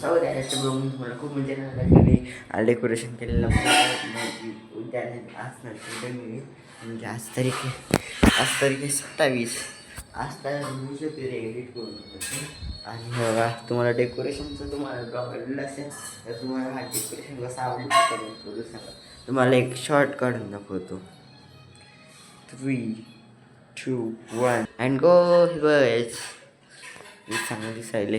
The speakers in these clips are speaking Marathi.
सौ द्यायचं बघून तुम्हाला खूप म्हणजे डेकोरेशन केलेलं उद्या असणार नंतर मी म्हणजे आज तारीख आज तारीख सत्तावीस. आज तर मी शकते एडिट करून आणि बघा तुम्हाला डेकोरेशनचं तुम्हाला ड्रॉ केलेलं असेल तर तुम्हाला हा डेकोरेशन कसं आवडेल करून करू सांगा. तुम्हाला एक शॉर्ट काढून दाखवतो. Three two one and go बस हे चांगलं दिसायले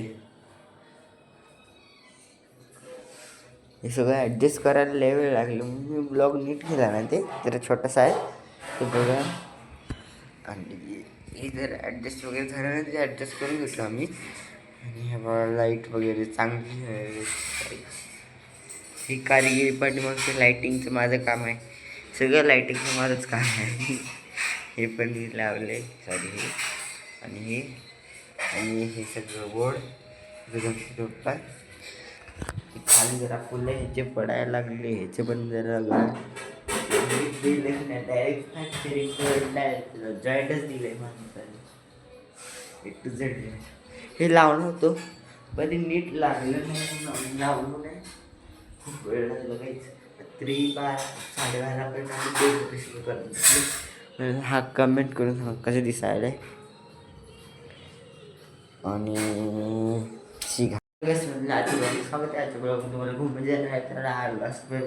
हे सगळं ॲडजस्ट करायला लय वेळ लागलो. मी ब्लॉग नीट केला ना ते जरा छोटासा आहे. ते बघा. आणि हे जर ॲडजस्ट वगैरे झालं ना ते ॲडजस्ट करून घेतलं आम्ही. आणि हे बघा लाइट वगैरे चांगली आहे. ही कारिगिरी पाठीमागचं लाईटिंगचं माझं काम आहे. सगळं लाईटिंगचं माझंच काम आहे. हे पण मी लावले सॉरी हे. आणि हे. आणि हे सगळं बोर्ड गणपती खाली जरा फुलं ह्याचे पडायला लागले ह्याचे पण जरा डायरेक्ट जॉईंटच दिले माणसाने. ए टू झेड हे लावलं होतं पण ते नीट लागलं नाही म्हणून लावलं नाही. खूप वेळ लागला काहीच तरी बारा साडेबारापर्यंत आम्ही डेकोरेशन करत हा कमेंट करून सांगा कसं दिसायला? आणि स्वागत आहे आजच्या ब्लॉग तुम्हाला म्हणजे आहे तर आलो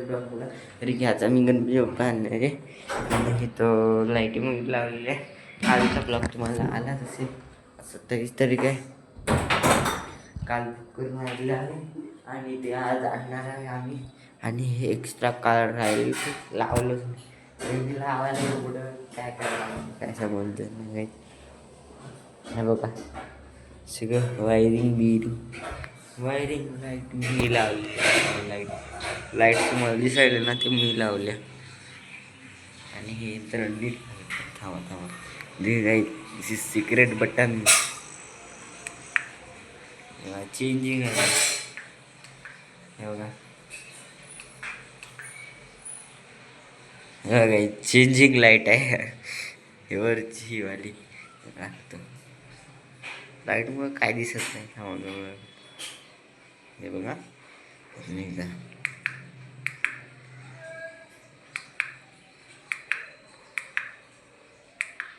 ब्लॉग बघा तरी घ्यायचा मी गणपती बाप्पा आणणार आहे आणि इथं तो लाईटी मग लावलेली आहे आजचा ब्लॉग तुम्हाला तसे असेल तरी तरी काय काल करून आणलेलं आहे आणि ते आज आणणार आहे आम्ही. आणि हे एक्स्ट्रा कार राहील ते लावलंच नाही लावायला कुठं काय करायला काय समजलं नाही बघा सगळं वायरिंग बिरिंग वायरिंग लाइट मी लावली. लाइट लाइट तुम्हाला दिसायला ना ते मी लावल्या. आणि हे तर नीट थांबा थांबा. दिस आहे this is secret button changing आहे. हे बघा. हे बघा चेंजिंग लाइट आहे. हे वरची ही वाली. लागतो लाईटमुळे काय दिसत नाही. थांबा. हे बघा. अजून एकदा.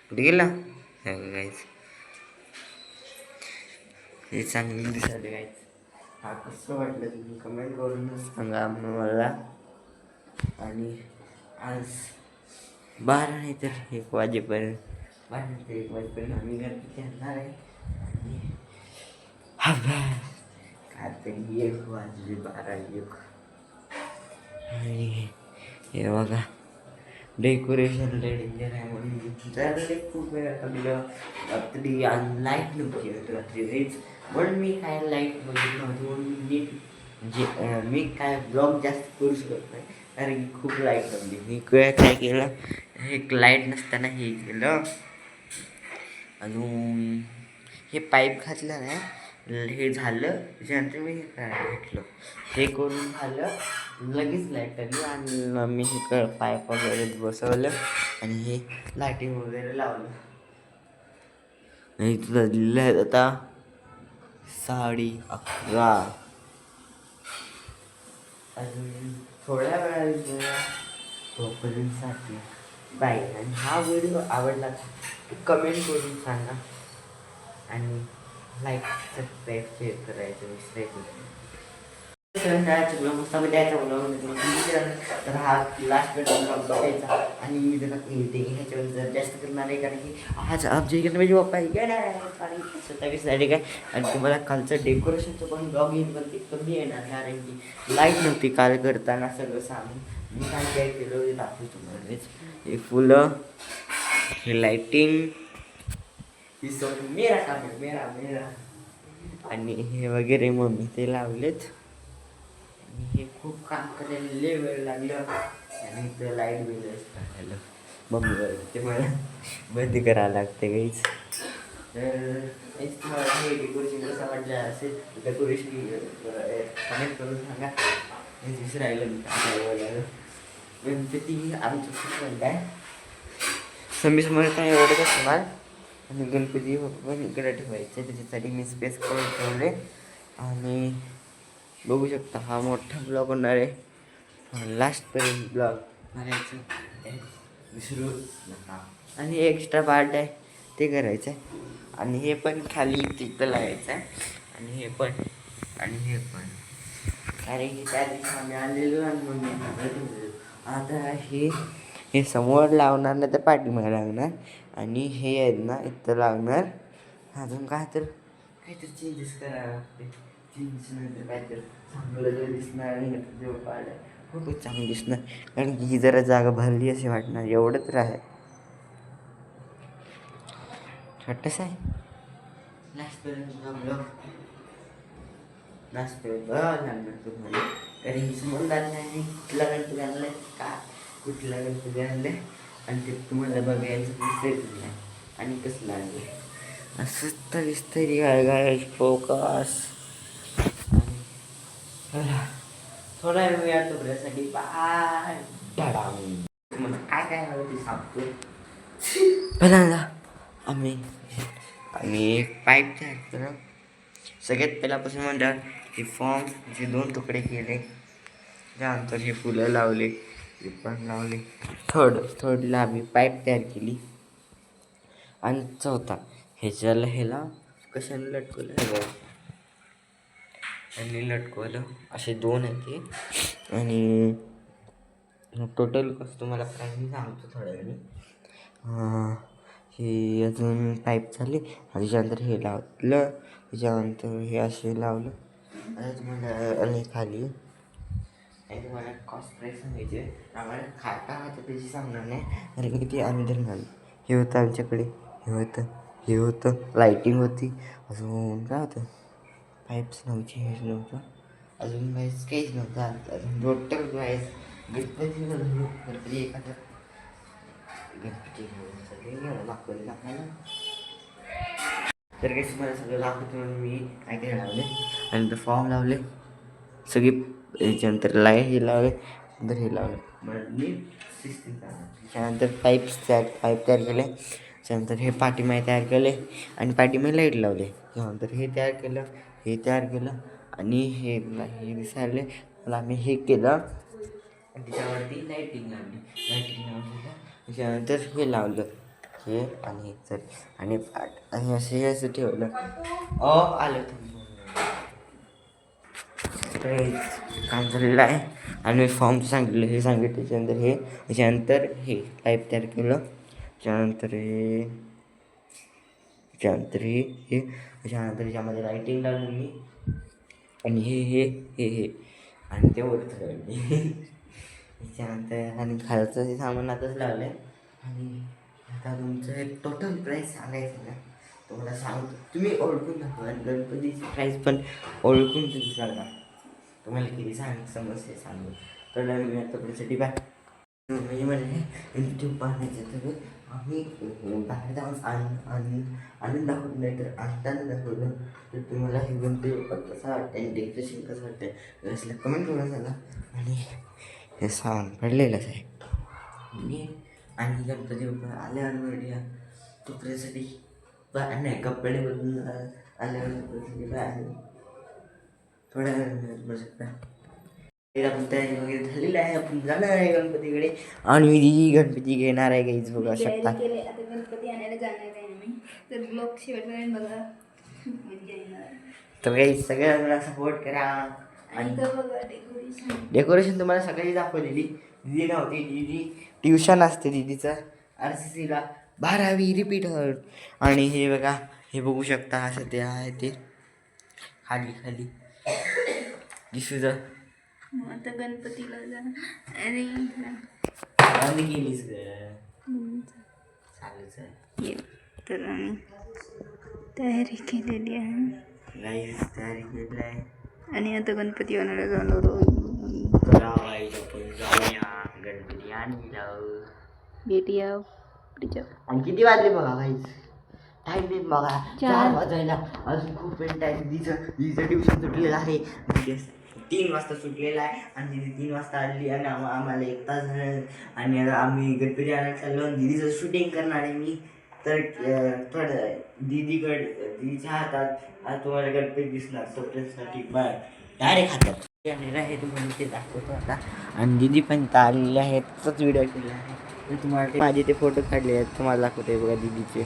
कुठे गेला? हे बघा हे चांगलं दिसायला गायच हा कसं वाटलं तुम्ही कमेंट करून सांगा मला आणि आज बारा नाही तर एक वाजेपर्यंत. बारा नाही तर एक वाजेपर्यंत आम्ही गणपती येणार आहे. आणि हा बा- तरी एक वाजली बारा एक. आणि हे बघा. डेकोरेशन डेंजर आहे म्हणून जरा खूप वेळ लागलं रात्री लाइट नव्हती रात्री काहीच म्हणून मी काय लाइट बघितलं नव्हती म्हणून मी नीट म्हणजे मी काय ब्लॉग जास्त करू शकत नाही कारण की खूप लाइट लागली. मी काय काय केलं एक लाइट नसताना हे केलं. अजून हे पाईप घातलं नाही. हे झालं त्याच्यानंतर मी हे करायला घेतलं हे करून झालं लगेच लाइट आली आणि मी हे क पाईप वगैरे बसवलं आणि हे लाईटिंग वगैरे लावलं. आणि तुला दिलेलं आहे आता साडे अकरा. अजून थोड्या वेळा तोपर्यंतसाठी बाय आणि हा व्हिडिओ आवडला तर कमेंट करून सांगा. आणि लाईक सबस्क्राईब शेअर करायचं विसरायचं तर हा लास्ट ब्लॉग बघायचा आणि मी जरा ते ह्याच्यावर जर जास्त करणार आहे कारण की आज आमच्या इकडे म्हणजे बाप्पा येणार आहे आणि सत्तावीस तारीख आहे आणि तुम्हाला कालचं डेकोरेशनचं पण ब्लॉग येईल पण ते कमी येणार कारण की लाइट नव्हती काल करताना सगळं सांगून मी काय काय केलं ते तुम्हाला हे फुलं लाईटिंग ही सगळं मेरा काम आहे मेरा मेरा. आणि हे वगैरे मग मी ते लावलेत. आणि हे खूप काम करायला लय वेळ लागलं. आणि ते लाइट बिल टाकायला मम्मी ते मला बंद करावं लागते काहीच तर तुम्हाला हे डेकोरेशन कसं वाटलं असेल डेकोरेशन कमेंट करून सांगा. हे विसरायला गणपती आमचं खूप म्हणत आहे. सव्वीसमध्ये एवढंच असणार आणि गणपती पण इकडे ठेवायचे त्याच्यासाठी मी स्पेस करून ठेवले. आणि बघू शकता हा मोठा ब्लॉग होणार आहे. लास्टपर्यंत ब्लॉग करायचं विसरू नका. आणि एक्स्ट्रा पार्ट आहे ते करायचं आहे. आणि हे पण खाली तिथं लावायचं आहे. आणि हे पण आणि हे पण. कारण की त्या दिवशी आम्ही आलेलो आणि मग आता हे हे समोर लावणार नाही तर पाठीमागे लागणार आणि हे आहेत ना इथं लागणार. अजून काय तर काहीतरी चेंजेस करावं लागते. चेंजेस नंतर काहीतरी चांगलं जर दिसणार आणि खूप जेव्हा पाहिलं. चांगलं दिसणार. कारण की ही जरा जागा भरली असे वाटणार. एवढं तर आहे. छोटस आहे. लास्टपर्यंत ब्लॉग लास्टपर्यंत बघावं लागणार तुम्हाला. कारण ही समोर नाही. कुठला गणपती आणलाय? का? कुठला गणपती आणलाय? आणि ते तुम्हाला बघायचं दिसतंय नाही आणि कसलं आणलंय असंच तर काय काय फोकस. थोडा वेळ या तोपर्यंतसाठी बाय. तुम्हाला काय काय हवं ते सांगतो. पहिल्यांदा आम्ही आम्ही एक पाईप तयार केलं सगळ्यात पहिल्यापासून म्हणतात हे फॉर्मचे दोन तुकडे केले त्यानंतर हे फुलं लावले. पण लावले थर्ड थर्डला आम्ही पाईप तयार केली. आणि चौथा ह्याच्याला ह्याला कशाने लटकवलं? आणि लटकवलं. असे दोन आहेत ते आणि टोटल कसं तुम्हाला प्राईस मी सांगतो थोड्या वेळी हे अजून पाईप झाले आणि त्याच्यानंतर हे लावलं त्याच्यानंतर हे असे लावलं. आणि तुम्हाला आणि खाली आणि तुम्हाला कॉस्ट प्राईस सांगायचे आहे. आम्हाला खाता खाता त्याची सांगणार नाही कारण की ते आम्ही धरून हे होतं आमच्याकडे हे होतं हे होतं लाईटिंग होती अजून काय होतं पाईप्स नव्हते हेच नव्हतं अजून काहीच काहीच नव्हतं अजून टोटल प्राईस गणपती बनवलो गणपती एखादा गणपती घेऊन सगळे घेऊन दाखवले आपल्याला तर काही तुम्हाला सगळं दाखवतो म्हणून मी काय काय लावले आणि तर फॉर्म लावले सगळी याच्यानंतर लाइट हे लावले नंतर हे लावलं मग मी सिस्टीम त्याच्यानंतर पाईप्स तयार पाईप तयार केले. त्याच्यानंतर हे पाठीमागे तयार केले आणि पाठीमागे लाइट लावले. त्यानंतर हे तयार केलं हे तयार केलं आणि हे हे दिसायले. मला आम्ही हे केलं. आणि त्याच्यावरती लाईटिंग लावली. लाईटिंग लावली त्याच्यानंतर हे लावलं. हे आणि हे तर आणि आणि असं हे असं ठेवलं. अ आलं तर काम झालेलं आहे. आणि मी फॉर्म सांगितलं हे सांगितलं त्याच्यानंतर हे त्याच्यानंतर हे टाईप तयार केलं. त्याच्यानंतर हे त्याच्यानंतर हे हे त्याच्यानंतर याच्यामध्ये रायटिंग लावली मी. आणि हे हे हे हे. आणि ते ओळखलं मी. त्याच्यानंतर आणि खालचं हे सामान आताच लावलं आहे आणि आता तुमचं हे टोटल प्राईस सांगायचं ना तुम्हाला सांगतो. तुम्ही ओळखून दाखवा गणपतीची प्राईस पण ओळखून तुम्ही सांगा. तुम्हाला किती सांग समस्या सांगू. तर मी आतापर्यंतसाठी बाय म्हणजे म्हणजे यूट्यूब पाहण्याचं तर आम्ही बाहेर जाऊन आण आण आनंद दाखवत नाही तर आणताना दाखवलं तर तुम्हाला हे गणपती कसं वाटतं आणि डेकोरेशन कसं वाटतं असलं कमेंट करून झाला आणि हे सांग पडलेलंच आहे. मी आणि गणपती बाप्पा आल्यावर भेटूया. कपड्यासाठी बा नाही कपडे बदलून आल्यावर बाय थोड्या हे आपण तयारी वगैरे झालेली आहे. आपण जाणार आहे गणपतीकडे. आणि गणपती घेणार आहे काहीच बघा शकता. तयारी केली आता गणपती आणायला जाणार आहे आम्ही. तर ब्लॉग शेवटपर्यंत बघा. तर काही सगळ्यांना सपोर्ट करा. आणि डेकोरेशन डेकोरेशन तुम्हाला सकाळी दाखवलेली. दिदी नव्हती दिदी ट्युशन असते दिदीचं. आर सी सीला बारावी रिपीट आणि हे बघा हे बघू शकता असं ते आहे ते. खाली खाली. दिसूचं आता गणपतीला जा अरे बंद केलीस ग. चालूच आहे. ये तर आम्ही तयारी केलेली आहे. गाईस तयारी केली आहे. आणि आता गणपती आणायला जाणार. जाऊया. गणपती आणि जाऊ. भेटूया. आणि किती वाजले बघा काहीच टाईम बघा चार. वाजायला. अजून खूप वेळ टाईम तिचं तिचं ट्युशन सुटलेलं आहे. म्हणजे तीन वाजता सुटलेला आहे. आणि दिदी तीन वाजता आली आणि आम्हाला एक तास आणि आता आम्ही गणपती आणायला चाललो आणि दिदीचं शूटिंग करणार आहे मी. तर थोडं दिदीकडे दिदीच्या हातात आज तुम्हाला गणपती दिसणार. सप्रेससाठी बाय. डायरेक्ट हातात. आहे तुम्हाला ते दाखवतो आता. आणि दिदी पण इथं आलेले आहेत तसंच व्हिडिओ केला आहे. तुम्हाला माझे ते फोटो काढले आहेत. तुम्हाला दाखवते बघा दिदीचे.